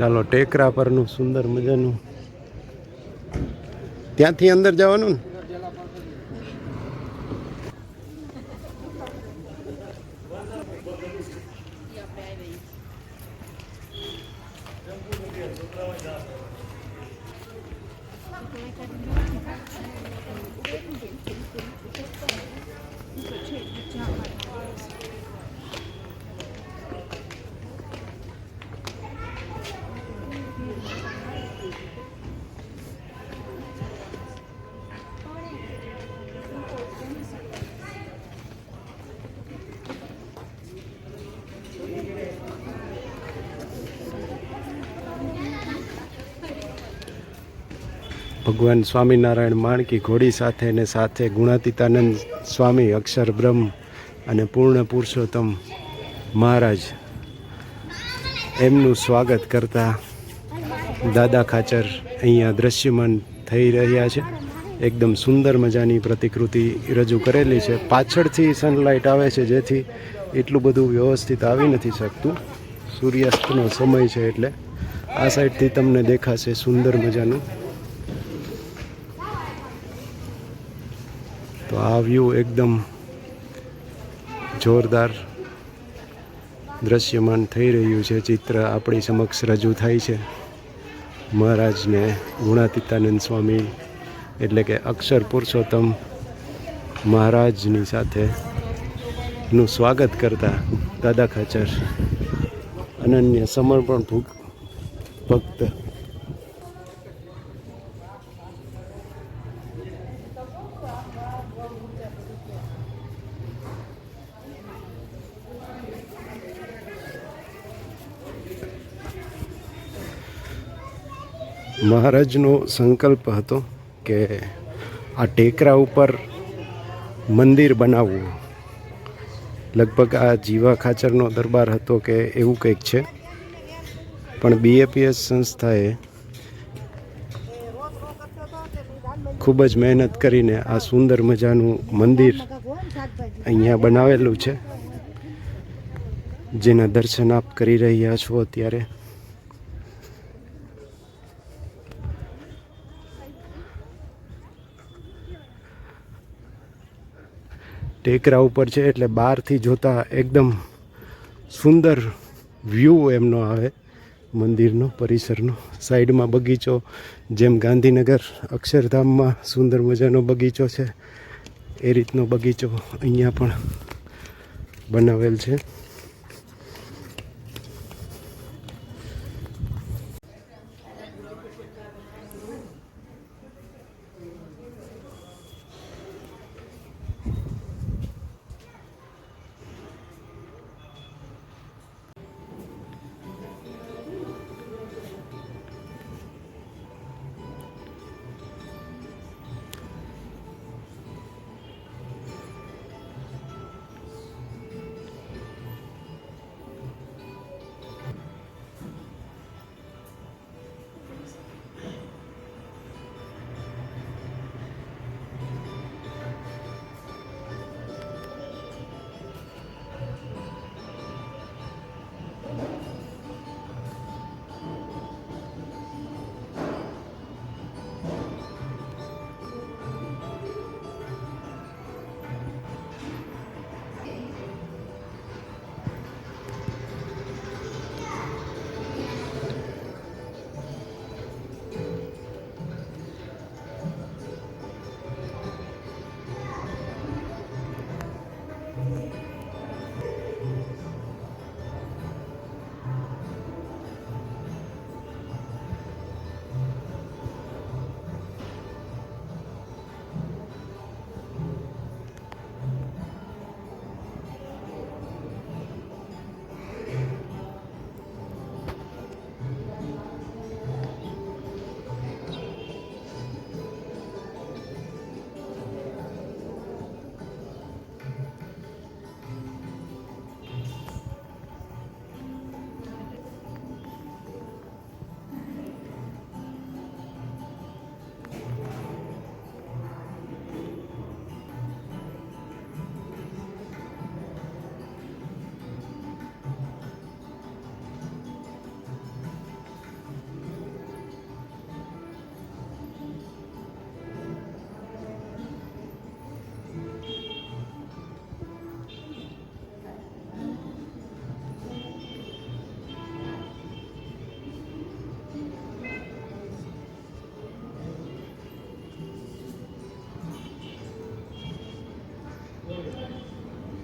ચાલો ટેકરા પરનું સુંદર મજાનું. ત્યાંથી અંદર જવાનું ને? ભગવાન સ્વામિનારાયણ માણકી ઘોડી સાથે ને સાથે ગુણાતીતાનંદ સ્વામી, અક્ષર બ્રહ્મ અને પૂર્ણ પુરુષોત્તમ મહારાજ એમનું સ્વાગત કરતા દાદા ખાચર અહીંયા દ્રશ્યમાન થઈ રહ્યા છે. એકદમ સુંદર મજાની પ્રતિકૃતિ રજૂ કરેલી છે. પાછળથી સનલાઇટ આવે છે જેથી એટલું બધું વ્યવસ્થિત આવી નથી શકતું. સૂર્યાસ્તનો સમય છે એટલે આ સાઈડથી તમને દેખાશે સુંદર મજાનું તો આ વ્યૂ એકદમ જોરદાર દ્રશ્યમાન થઈ રહ્યું છે. ચિત્ર આપણી સમક્ષ રજૂ થાય છે. મહારાજને ગુણાતીતાનંદ સ્વામી એટલે કે અક્ષર પુરુષોત્તમ મહારાજની સાથે નું સ્વાગત કરતા દાદા ખાચર અનન્ય સમર્પણ ભૂ- ભક્ત મહારાજનો સંકલ્પ હતો કે આ ટેકરા ઉપર મંદિર બનાવવું. લગભગ આ જીવા ખાચરનો દરબાર હતો કે એવું કંઈક છે. પણ બીએપીએસ સંસ્થાએ ખૂબ જ મહેનત કરીને આ સુંદર મજાનું મંદિર અહીંયા બનાવેલું છે. જેના દર્શન આપ કરી રહ્યા છો અત્યારે. ટેકરા ઉપર છે એટલે બહારથી જોતા એકદમ સુંદર વ્યૂ એમનો આવે મંદિરનો, પરિસરનો. સાઈડમાં બગીચો, જેમ ગાંધીનગર અક્ષરધામમાં સુંદર મજાનો બગીચો છે. એ રીતનો બગીચો અહીંયા પણ બનાવેલ છે.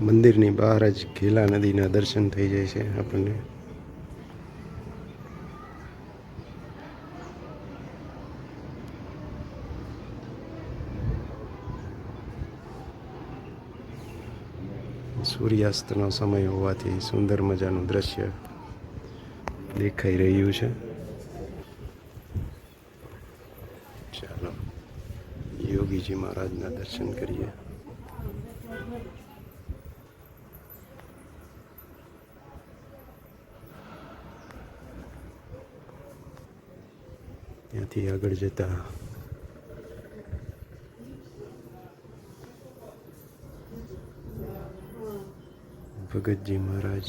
મંદિરની બહાર જ ઘેલા નદીના દર્શન થઈ જાય છે આપણને. સૂર્યાસ્તનો સમય હોવાથી સુંદર મજાનું દ્રશ્ય દેખાઈ રહ્યું છે. ચાલો, યોગીજી મહારાજના દર્શન કરીએ. ત્યાંથી આગળ જતા ભગતજી મહારાજ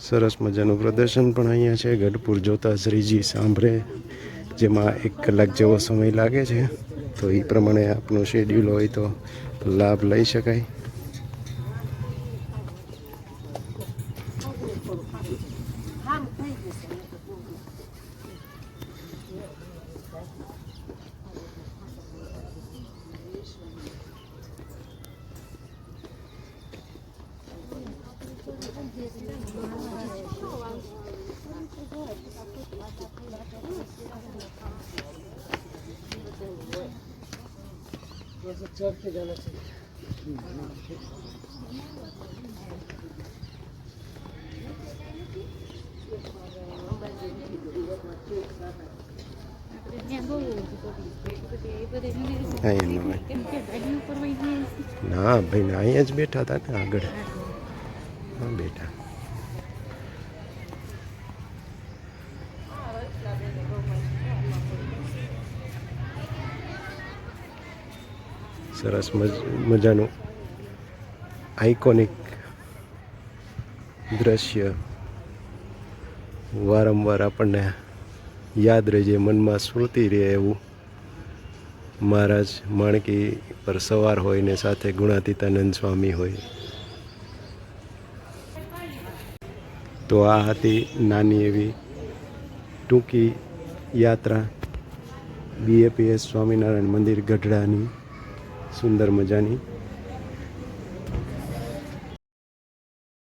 સરસ મજાનું પ્રદર્શન પણ અહીંયા છે. ગઢપુર જોતા શ્રીજી સાંભળે, જેમાં એક કલાક જેવો સમય લાગે છે. તો એ પ્રમાણે આપનું શેડ્યુલ હોય તો લાભ લઈ શકાય. ના ભાઈ ના અહીંયા જ બેઠા હતા ને આગળ. હા બેઠા. સરસ મજાનું આઇકોનિક દ્રશ્ય વારંવાર આપણને યાદ રહે છે મનમાં સ્મૃતિ રહે એવું. મહારાજ માણકી પર સવાર હોય ને સાથે ગુણાતીતાનંદ સ્વામી હોય. તો આ હતી નાની એવી ટૂંકી યાત્રા. બીએપીએસ સ્વામિનારાયણ મંદિર ગઢડાની. સુંદર મજાની.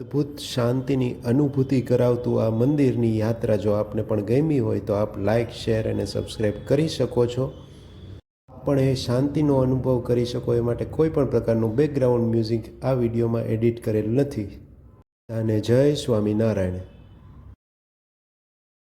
અદ્ભુત શાંતિની અનુભૂતિ કરાવતું આ મંદિરની યાત્રા જો આપને પણ ગમી હોય તો આપ લાઈક, શેર અને સબસ્ક્રાઈબ કરી શકો છો. પણ એ શાંતિનો અનુભવ કરી શકો એ માટે કોઈ પણ પ્રકારનું બેકગ્રાઉન્ડ મ્યુઝિક આ વિડીયોમાં એડિટ કરેલ નથી. અને જય સ્વામિનારાયણ.